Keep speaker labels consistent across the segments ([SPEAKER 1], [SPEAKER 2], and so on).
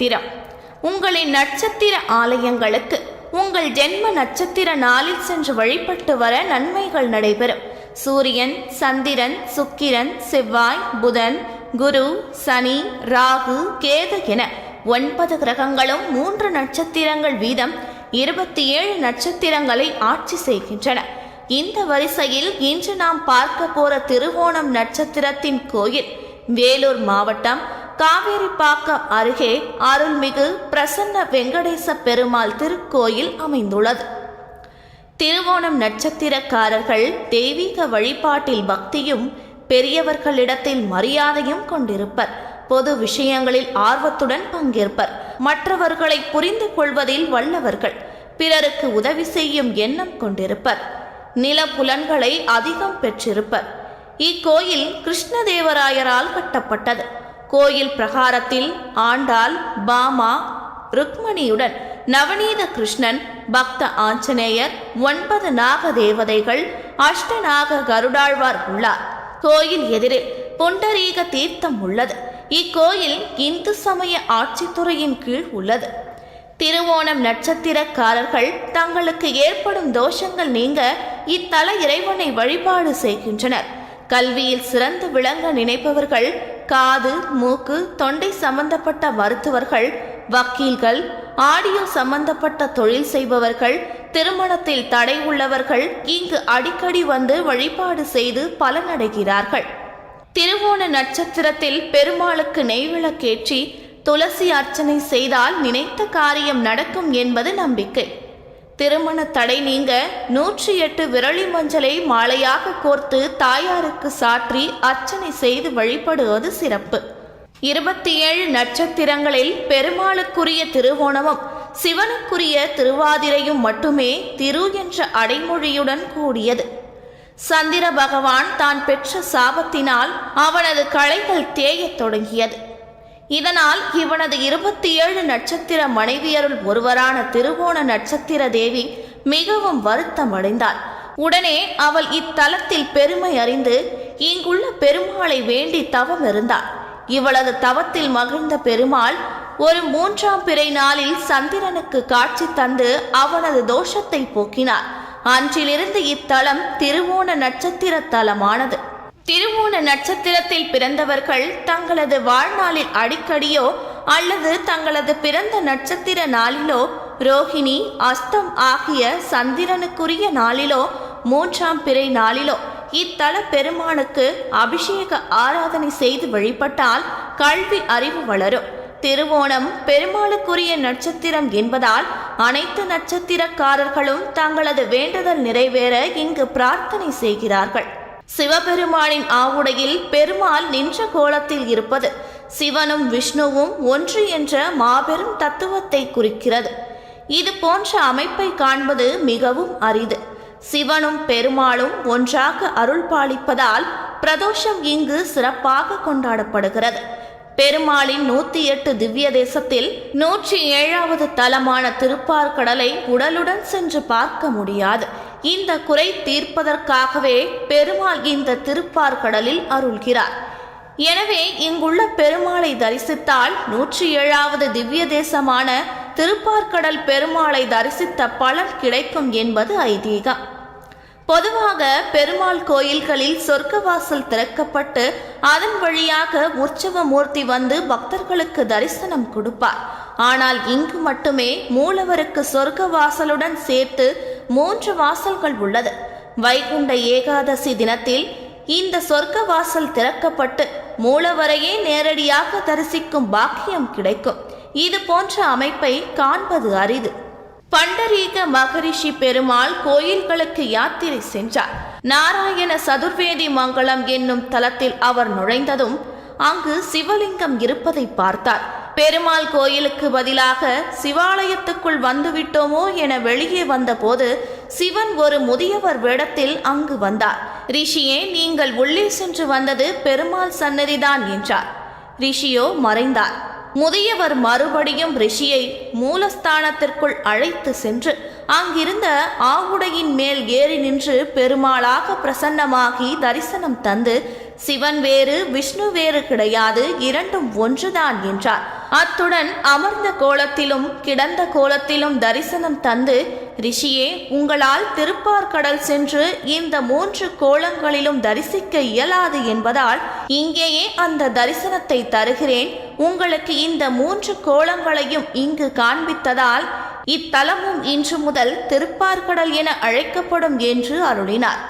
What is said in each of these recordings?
[SPEAKER 1] நட்சத்திரம். உங்களின் நட்சத்திர ஆலயங்களுக்கு உங்கள் ஜென்ம நட்சத்திர நாளில் சென்று வழிபட்டு வர நன்மைகள் நடைபெறும். சூரியன் சந்திரன் சுக்கிரன் செவ்வாய் புதன் குரு சனி ராகு கேது என ஒன்பது கிரகங்களும் மூன்று நட்சத்திரங்கள் வீதம் இருபத்தி ஏழு நட்சத்திரங்களை ஆட்சி செய்கின்றன. இந்த வரிசையில் இன்று நாம் பார்க்க போற திருவோணம் நட்சத்திரத்தின் கோயில் வேலூர் மாவட்டம் காவேரிப்பாக்கம் அருகே அருள்மிகு பிரசன்ன வெங்கடேச பெருமாள் திருக்கோயில் அமைந்துள்ளது. திருவோணம் நட்சத்திரக்காரர்கள் தெய்வீக வழிபாட்டில் பக்தியும் பெரியவர்களிடத்தில் மரியாதையும் கொண்டிருப்பர். பொது விஷயங்களில் ஆர்வத்துடன் பங்கேற்பர். மற்றவர்களை புரிந்து கொள்வதில் வல்லவர்கள். பிறருக்கு உதவி செய்யும் எண்ணம் கொண்டிருப்பர். நில புலன்களை அதிகம் பெற்றிருப்பர். இக்கோயில் கிருஷ்ணதேவராயரால் கட்டப்பட்டது. கோயில் பிரகாரத்தில் ஆண்டாள் பாமா ருக்மணியுடன் நவநீத கிருஷ்ணன் பக்த ஆஞ்சநேயர் ஒன்பது நாக தேவதைகள் அஷ்டநாக கருடாழ்வார் உள்ளார். கோயில் எதிரில் புண்டரீக தீர்த்தம் உள்ளது. இக்கோயில் இந்து சமய ஆட்சித்துறையின் கீழ் உள்ளது. திருவோணம் நட்சத்திரக்காரர்கள் தங்களுக்கு ஏற்படும் தோஷங்கள் நீங்க இத்தல இறைவனை வழிபாடு செய்கின்றனர். கல்வியில் சிறந்து விளங்க நினைப்பவர்கள் காது மூக்கு தொண்டை சம்பந்தப்பட்ட மருத்துவர்கள் வக்கீல்கள் ஆடியோ சம்பந்தப்பட்ட தொழில் செய்பவர்கள் திருமணத்தில் தடை உள்ளவர்கள் இங்கு அடிக்கடி வந்து வழிபாடு செய்து பலனடைகிறார்கள். திருவோண நட்சத்திரத்தில் பெருமாளுக்கு நெய்விளக்கேற்றி துளசி அர்ச்சனை செய்தால் நினைத்த காரியம் நடக்கும் என்பது நம்பிக்கை. திருமண தடை நீங்க நூற்றி எட்டு விரலி மஞ்சளை மாலையாக கோர்த்து தாயாருக்கு சாற்றி அர்ச்சனை செய்து வழிபடுவது சிறப்பு. இருபத்தி ஏழு நட்சத்திரங்களில் பெருமாளுக்குரிய திருவோணமும் சிவனுக்குரிய திருவாதிரையும் மட்டுமே திரு என்ற அடைமொழியுடன் கூடியது. சந்திர பகவான் தான் பெற்ற சாபத்தினால் அவனது களைகள் தேயத் தொடங்கியது. இதனால் இவனது இருபத்தி ஏழு நட்சத்திர மனைவியருள் ஒருவரான திருவோண நட்சத்திர தேவி மிகவும் வருத்தம் அடைந்தாள் உடனே அவள் இத்தலத்தில் பெருமை அறிந்து இங்குள்ள பெருமாளை வேண்டி தவம் இருந்தாள். இவளது தவத்தில் மகிழ்ந்த பெருமாள் ஒரு மூன்றாம் பிறை நாளில் சந்திரனுக்கு காட்சி தந்து அவனது தோஷத்தை போக்கினார். அன்றிலிருந்து இத்தலம் திருவோண நட்சத்திர தலமானது. திருவோண நட்சத்திரத்தில் பிறந்தவர்கள் தங்களது வாழ்நாளில் அடிக்கடியோ அல்லது தங்களது பிறந்த நட்சத்திர நாளிலோ ரோஹிணி அஸ்தம் ஆகிய சந்திரனுக்குரிய நாளிலோ மூன்றாம் பிறை நாளிலோ இத்தல பெருமானுக்கு அபிஷேக ஆராதனை செய்து வழிபட்டால் கல்வி அறிவு வளரும். திருவோணம் பெருமாளுக்குரிய நட்சத்திரம் என்பதால் அனைத்து நட்சத்திரக்காரர்களும் தங்களது வேண்டுதல் நிறைவேற இங்கு பிரார்த்தனை செய்கிறார்கள். சிவபெருமானின் ஆவுடையில் பெருமாள் நின்ற கோலத்தில் இருப்பது சிவனும் விஷ்ணுவும் ஒன்று என்ற மாபெரும் தத்துவத்தை குறிக்கிறது. இது போன்ற அமைப்பை காண்பது மிகவும் அரிது. சிவனும் பெருமாளும் ஒன்றாக அருள் பாலிப்பதால் பிரதோஷம் இங்கு சிறப்பாக கொண்டாடப்படுகிறது. பெருமாளின் நூத்தி எட்டு திவ்ய தேசத்தில் நூற்றி ஏழாவது தலமான திருப்பார்கடலை உடலுடன் சென்று பார்க்க முடியாது. இந்த குறை தீர்ப்பதற்காகவே பெருமாள் இந்த திருப்பார்கடலில் அருள்கிறார். எனவே இங்குள்ள பெருமாளை தரிசித்தால் நூற்றி ஏழாவது திவ்ய தேசமான திருப்பார்கடல் பெருமாளை தரிசித்த பலன் கிடைக்கும் என்பது ஐதீகம். பொதுவாக பெருமாள் கோயில்களில் சொர்க்கவாசல் திறக்கப்பட்டு அதன் வழியாக உற்சவ மூர்த்தி வந்து பக்தர்களுக்கு தரிசனம் கொடுப்பார். ஆனால் இங்கு மட்டுமே மூலவருக்கு சொர்க்க வாசலுடன் சேர்த்து மூன்று வாசல்கள் உள்ளது. வைகுண்ட ஏகாதசி தினத்தில் இந்த சொர்க்க வாசல் திறக்கப்பட்டு மூலவரையே நேரடியாக தரிசிக்கும் பாக்கியம் கிடைக்கும். இது போன்ற அமைப்பை காண்பது அரிது. பண்டரீக மகரிஷி பெருமாள் கோயில்களுக்கு யாத்திரை சென்றார். நாராயண சதுர்வேதி மங்கலம் என்னும் தலத்தில் அவர் நுழைந்ததும் அங்கு சிவலிங்கம் இருப்பதை பார்த்தார். பெருமாள் கோயிலுக்கு பதிலாக சிவாலயத்துக்குள் வந்துவிட்டோமோ என வெளியே வந்தபோது சிவன் ஒரு முதியவர் வேடத்தில் அங்கு வந்தார். ரிஷியே நீங்கள் உள்ளே சென்று வந்தது பெருமாள் சன்னதிதான் என்றார். ரிஷியோ மறைந்தார். முதியவர் மறுபடியும் ரிஷியை மூலஸ்தானத்திற்குள் அழைத்து சென்று அங்கிருந்த ஆவுடையின் மேல் ஏறி நின்று பெருமாளாக பிரசன்னமாகி தரிசனம் தந்து சிவன் வேறு விஷ்ணு வேறு கிடையாது இரண்டும் ஒன்றுதான் என்றார். அத்துடன் அமர்ந்த கோலத்திலும் கிடந்த கோலத்திலும் தரிசனம் தந்து ரிஷியே உங்களால் திருப்பார்கடல் சென்று இந்த மூன்று கோலங்களிலும் தரிசிக்க இயலாது என்பதால் இங்கேயே அந்த தரிசனத்தை தருகிறேன். உங்களுக்கு இந்த மூன்று கோலங்களையும் இங்கு காண்பித்ததால் இத்தலமும் இன்று முதல் திருப்பார்கடல் என அழைக்கப்படும் என்று அருளினார்.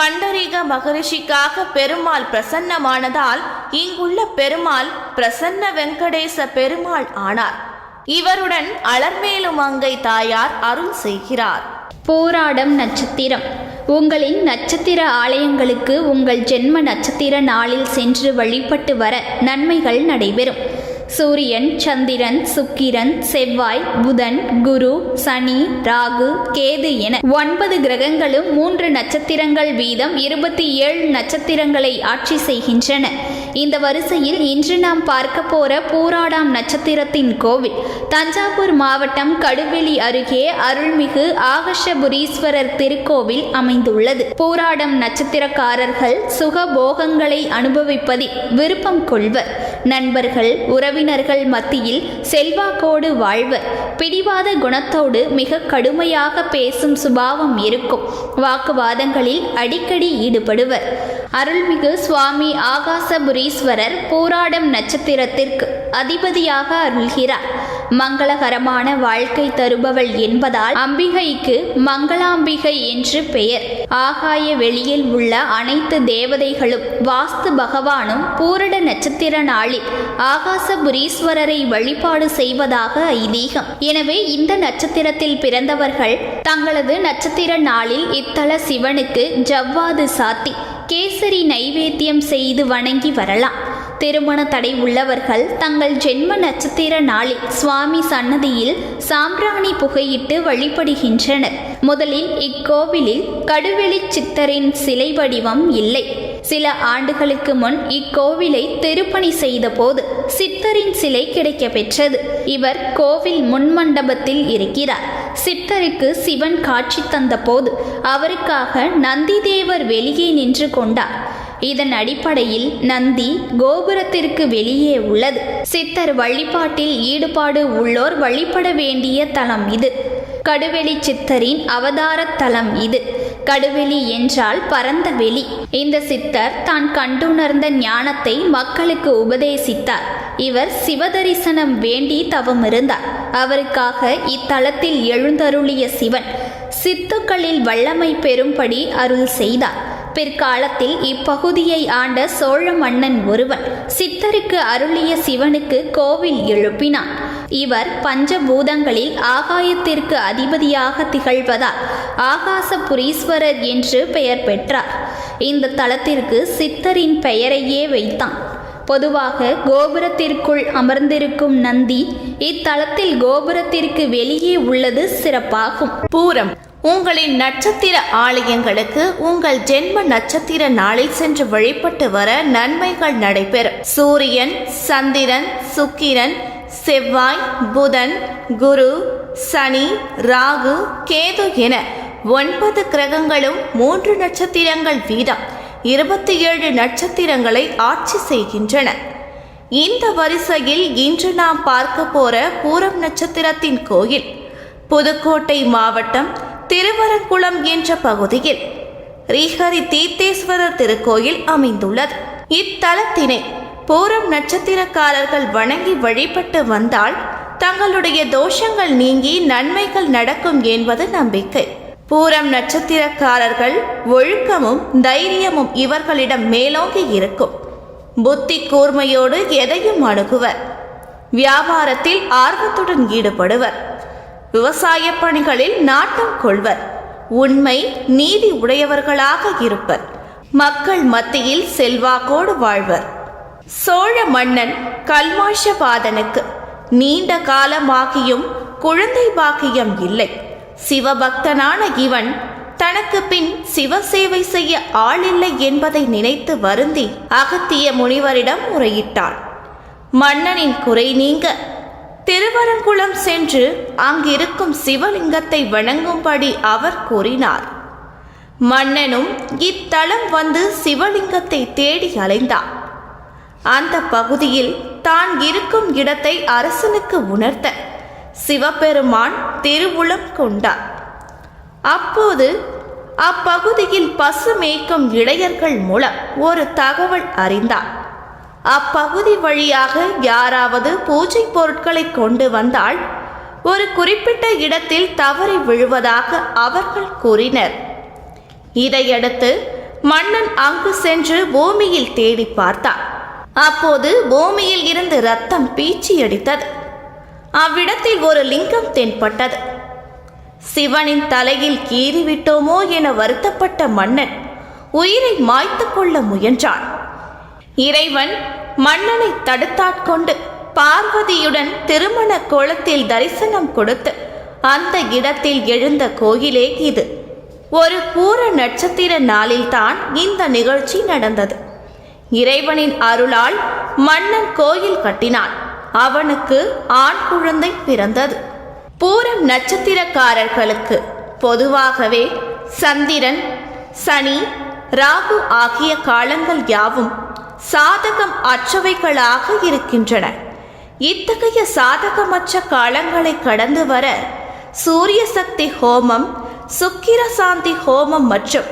[SPEAKER 1] பண்டரிக மகரிஷிக்காக பெருமாள் பிரசன்னமானதால் இங்குள்ள பெருமாள் பிரசன்ன வெங்கடேச பெருமாள் ஆனார். இவருடன் அலர்மேலு மங்கை தாயார் அருள் செய்கிறார்.
[SPEAKER 2] போராடம் நட்சத்திரம். உங்களின் நட்சத்திர ஆலயங்களுக்கு உங்கள் ஜென்ம நட்சத்திர நாளில் சென்று வழிபட்டு வர நன்மைகள் நடைபெறும். சூரியன் சந்திரன் சுக்கிரன் செவ்வாய் புதன் குரு சனி ராகு கேது என ஒன்பது கிரகங்களும் மூன்று நட்சத்திரங்கள் வீதம் இருபத்தி ஏழு நட்சத்திரங்களை ஆட்சி செய்கின்றன. இந்த வரிசையில் இன்று நாம் பார்க்க போற பூராடாம் நட்சத்திரத்தின் கோவில். தஞ்சாவூர் மாவட்டம் கடுவெளி அருகே அருள்மிகு ஆகஷபுரீஸ்வரர் திருக்கோவில் அமைந்துள்ளது. பூராடம் நட்சத்திரக்காரர்கள் சுகபோகங்களை அனுபவிப்பதில் விருப்பம் கொள்வர். நண்பர்கள் உறவினர்கள் மத்தியில் செல்வாக்கோடு வாழ்வர். பிடிவாத குணத்தோடு மிக கடுமையாக பேசும் சுபாவம் இருக்கும். வாக்குவாதங்களில் அடிக்கடி ஈடுபடுவர். அருள்மிகு சுவாமி ஆகாசபுரீஸ்வரர் போராடும் நட்சத்திரத்திற்கு அதிபதியாக அருள்கிறார். மங்களகரமான வாழ்க்கை தருபவள் என்பதால் அம்பிகைக்கு மங்களாம்பிகை என்று பெயர். ஆகாய வெளியில் உள்ள அனைத்து தேவதைகளும் வாஸ்து பகவானும் பூரட நட்சத்திர நாளில் ஆகாசபுரீஸ்வரரை வழிபாடு செய்வதாக ஐதீகம். எனவே இந்த நட்சத்திரத்தில் பிறந்தவர்கள் தங்களது நட்சத்திர நாளில் இத்தல சிவனுக்கு ஜவ்வாது சாத்தி கேசரி நைவேத்தியம் செய்து வணங்கி வரலாம். திருமண தடை உள்ளவர்கள் தங்கள் ஜென்ம நட்சத்திர நாளில் சுவாமி சன்னதியில் சாம்பிராணி புகையிட்டு வழிபடுகின்றனர். முதலில் இக்கோவிலில் கடுவெளி சித்தரின் சிலை வடிவம் இல்லை. சில ஆண்டுகளுக்கு முன் இக்கோவிலை திருப்பணி செய்தபோது சித்தரின் சிலை கிடைக்க பெற்றது இவர் கோவில் முன்மண்டபத்தில் இருக்கிறார். சித்தருக்கு சிவன் காட்சி தந்தபோது அவருக்காக நந்திதேவர் வெளியே நின்று கொண்டார். இதன் அடிப்படையில் நந்தி கோபுரத்திற்கு வெளியே உள்ளது. சித்தர் வழிபாட்டில் ஈடுபாடு உள்ளோர் வழிபட வேண்டிய தலம் இது. கடுவெளி சித்தரின் அவதார தலம் இது. கடுவெளி என்றால் பரந்த வெளி. இந்த சித்தர் தான் கண்டுணர்ந்த ஞானத்தை மக்களுக்கு உபதேசித்தார். இவர் சிவதரிசனம் வேண்டி தவம் இருந்தார் அவருக்காக இத்தலத்தில் எழுந்தருளிய சிவன் சித்துக்களில் வல்லமை பெறும்படி அருள் செய்தார். பிற்காலத்தில் இப்பகுதியை ஆண்ட சோழ மன்னன் ஒருவன் சித்தருக்கு அருளிய சிவனுக்கு கோவில் எழுப்பினான். இவர் பஞ்சபூதங்களில் ஆகாயத்திற்கு அதிபதியாக திகழ்வதால் ஆகாசபுரீஸ்வரர் என்று பெயர் பெற்றார். இந்த தலத்திற்கு சித்தரின் பெயரையே வைத்தான். பொதுவாக கோபுரத்திற்குள் அமர்ந்திருக்கும் நந்தி இத்தலத்தில் கோபுரத்திற்கு வெளியே உள்ளது சிறப்பாகும்.
[SPEAKER 1] பூரம் உங்களின் நட்சத்திர ஆலயங்களுக்கு உங்கள் ஜென்ம நட்சத்திர நாளில் சென்று வழிபட்டு வர நன்மைகள் நடைபெறும். சூரியன் சந்திரன் சுக்கிரன் செவ்வாய் புதன் குரு சனி ராகு கேது என ஒன்பது கிரகங்களும் மூன்று நட்சத்திரங்கள் வீதம். இருபத்தி ஏழு நட்சத்திரங்களை ஆட்சி செய்கின்றன. இந்த வரிசையில் இன்று நாம் பார்க்க போற பூரம் நட்சத்திரத்தின் கோயில் புதுக்கோட்டை மாவட்டம் திருவரங்குளம் என்ற பகுதியில் ரீஹரி தீர்த்தேஸ்வரர் திருக்கோயில் அமைந்துள்ளது. இத்தலத்தினை பூரம் நட்சத்திரக்காரர்கள் வணங்கி வழிபட்டு வந்தால் தங்களுடைய தோஷங்கள் நீங்கி நன்மைகள் நடக்கும் என்பது நம்பிக்கை. பூரம் நட்சத்திரக்காரர்கள் ஒழுக்கமும் தைரியமும் இவர்களிடம் மேலோங்கி இருக்கும். புத்தி கூர்மையோடு எதையும் அணுகுவர். வியாபாரத்தில் ஆர்வத்துடன் ஈடுபடுவர். விவசாய பணிகளில் நாட்டம் கொள்வர். உண்மை நீதி உடையவர்களாக இருப்பர். மக்கள் மத்தியில் செல்வாக்கோடு வாழ்வர். சோழ மன்னன் கல்மாஷபாதனுக்கு நீண்ட காலமாகியும் குழந்தை பாக்கியம் இல்லை. சிவபக்தனான இவன் தனக்கு பின் சிவசேவை செய்ய ஆளில்லை என்பதை நினைத்து வருந்தி அகத்திய முனிவரிடம் முறையிட்டான் மன்னனின் குறை நீங்க திருவரங்குளம் சென்று அங்கிருக்கும் சிவலிங்கத்தை வணங்கும்படி அவர் கூறினார். மன்னனும் இத்தலம் வந்து சிவலிங்கத்தை தேடி அலைந்தார் அந்த பகுதியில் தான் இருக்கும் இடத்தை அரசனுக்கு உணர்த்த சிவபெருமான் திருவுளம் கொண்டார். அப்போது அப்பகுதியில் பசு மேய்க்கும் இளையர்கள் மூலம் ஒரு தகவல் அறிந்தார். அப்பகுதி வழியாக யாராவது பூஜை பொருட்களை கொண்டு வந்தால் ஒரு குறிப்பிட்ட இடத்தில் தவறி விழுவதாக அவர்கள் கூறினர். இதையடுத்து மன்னன் அங்கு சென்று பூமியில் தேடி பார்த்தான். அப்போது பூமியில் இருந்து ரத்தம் பீச்சி அடித்தது அவ்விடத்தில் ஒரு லிங்கம் தென்பட்டது. சிவனின் தலையில் கீறிவிட்டோமோ என வருத்தப்பட்ட மன்னன் உயிரை மாய்த்து கொள்ள முயன்றான். இறைவன் மன்னனை தடுத்தாட்கொண்டு பார்வதியுடன் திருமண கோலத்தில் தரிசனம் கொடுத்து அந்த இடத்தில் எழுந்த கோயிலே இது. ஒரு பூர நட்சத்திர நாளில்தான் இந்த நிகழ்ச்சி நடந்தது. இறைவனின் அருளால் மன்னன் கோயில் கட்டினான். அவனுக்கு ஆண் குழந்தை பிறந்தது. பூரம் நட்சத்திரக்காரர்களுக்கு பொதுவாகவே சந்திரன் சனி ராகு ஆகிய காலங்கள் யாவும் சாதகம் அற்றவைகளாக இருக்கின்றன. இத்தகைய சாதகமற்ற காலங்களை கடந்து வர சூரிய சக்தி ஹோமம் சுக்கிர சாந்தி ஹோமம் மற்றும்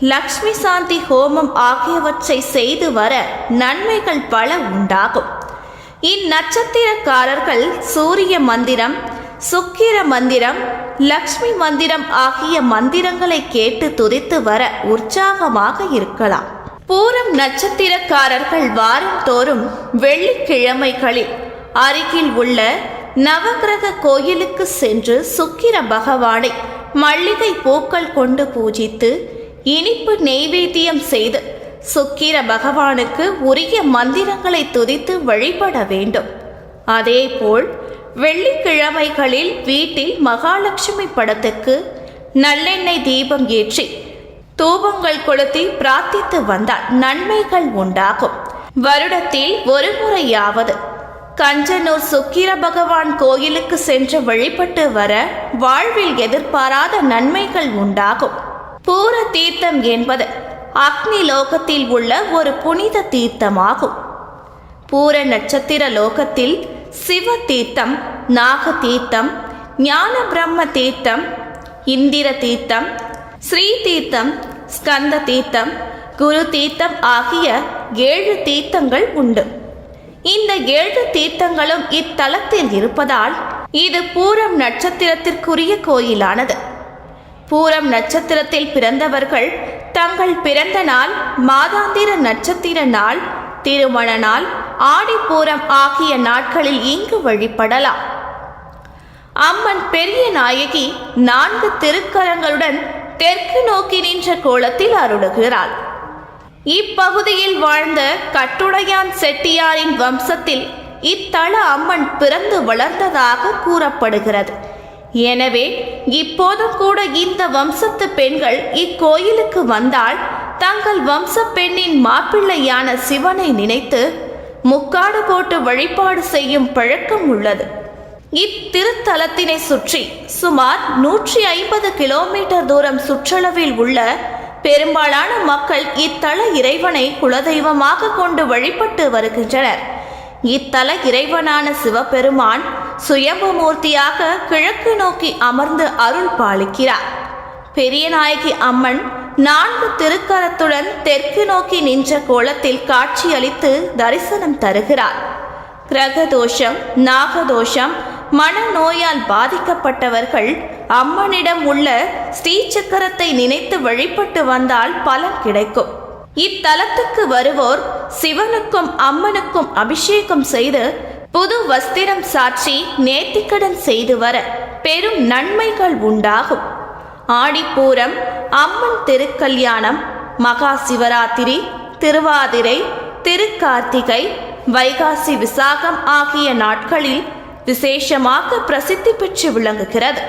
[SPEAKER 1] லக்ஷ்மி சாந்தி ஹோமம் ஆகியவற்றை செய்து வர நன்மைகள் பல உண்டாகும். இந்நட்சத்திரக்காரர்கள் சூரிய மந்திரம் சுக்கிர மந்திரம் லக்ஷ்மி மந்திரம் ஆகிய மந்திரங்களை கேட்டு துதித்து வர உற்சாகமாக இருக்கலாம். பூரம் நட்சத்திரக்காரர்கள் வாரந்தோறும் வெள்ளிக்கிழமைகளில் அருகில் உள்ள நவகிரக கோயிலுக்கு சென்று சுக்கிர பகவானை மல்லிகை பூக்கள் கொண்டு பூஜித்து இனிப்பு நெய்வேத்தியம் செய்து சுக்கிர பகவானுக்கு உரிய மந்திரங்களை துதித்து வழிபட வேண்டும். அதேபோல் வெள்ளிக்கிழமைகளில் வீட்டில் மகாலட்சுமி படத்துக்கு நல்லெண்ணெய் தீபம் ஏற்றி தூபங்கள் கொளுத்தி பிரார்த்தித்து வந்தால் நன்மைகள் உண்டாகும். வருடத்தில் ஒரு முறையாவது கஞ்சனூர் சுக்கிர பகவான் கோயிலுக்கு சென்று வழிபட்டு வர வாழ்வில் எதிர்பாராத நன்மைகள் உண்டாகும். பூர தீர்த்தம் என்பது அக்னி லோகத்தில் உள்ள ஒரு புனித தீர்த்தமாகும். பூர நட்சத்திர லோகத்தில் சிவ தீர்த்தம் நாக தீர்த்தம் ஞான பிரம்ம தீர்த்தம் இந்திர தீர்த்தம் ஸ்ரீ தீர்த்தம் ஸ்கந்த தீர்த்தம் குரு தீர்த்தம் ஆகிய ஏழு தீர்த்தங்கள் உண்டு. இந்த ஏழு தீர்த்தங்களும் இத்தலத்தில் இருப்பதால் இது பூரம் நட்சத்திரத்திற்குரிய கோயிலானது. பூரம் நட்சத்திரத்தில் பிறந்தவர்கள் தங்கள் பிறந்த நாள் மாதாந்திர நட்சத்திர நாள் திருமண நாள் ஆடிப்பூரம் ஆகிய நாட்களில் இங்கு வழிபடலாம். அம்மன் பெரிய நாயகி நான்கு திருக்கரங்களுடன் தெற்கு நோக்கி நின்ற கோலத்தில் அருளுகிறாள். இப்பகுதியில் வாழ்ந்த கட்டுடையான் செட்டியாரின் வம்சத்தில் இத்தல அம்மன் பிறந்து வளர்ந்ததாக கூறப்படுகிறது. எனவே இப்போதும் கூட இந்த வம்சத்து பெண்கள் இக்கோயிலுக்கு வந்தால் தங்கள் வம்ச பெண்ணின் மாப்பிள்ளையான சிவனை நினைத்து முக்காடு போட்டு வழிபாடு செய்யும் பழக்கம் உள்ளது. இத்திருத்தலத்தினை சுற்றி சுமார் நூற்றி ஐம்பது கிலோமீட்டர் தூரம் சுற்றளவில் உள்ள பெரும்பாலான மக்கள் இத்தல இறைவனை குலதெய்வமாக கொண்டு வழிபட்டு வருகின்றனர். இத்தல இறைவனான சிவபெருமான் சுயம்புமூர்த்தியாக கிழக்கு நோக்கி அமர்ந்து அருள் பாலிக்கிறார். பெரியநாயகி அம்மன் நான்கு திருக்கரத்துடன் தெற்கு நோக்கி நின்ற கோலத்தில் காட்சியளித்து தரிசனம் தருகிறார். கிரகதோஷம் நாகதோஷம் மனநோயால் பாதிக்கப்பட்டவர்கள் அம்மனிடம் உள்ள ஸ்ரீசக்கரத்தை நினைத்து வழிபட்டு வந்தால் பலன் கிடைக்கும். இத்தலத்துக்கு வருவோர் சிவனுக்கும் அம்மனுக்கும் அபிஷேகம் செய்து புது வஸ்திரம் சாற்றி நேர்த்திக்கடன் செய்து வர பெரும் நன்மைகள் உண்டாகும். ஆடிப்பூரம் அம்மன் திருக்கல்யாணம் மகா சிவராத்திரி திருவாதிரை திருக்கார்த்திகை வைகாசி விசாகம் ஆகிய நாட்களில் விசேஷமாக பிரசித்தி பெற்று விளங்குகிறது.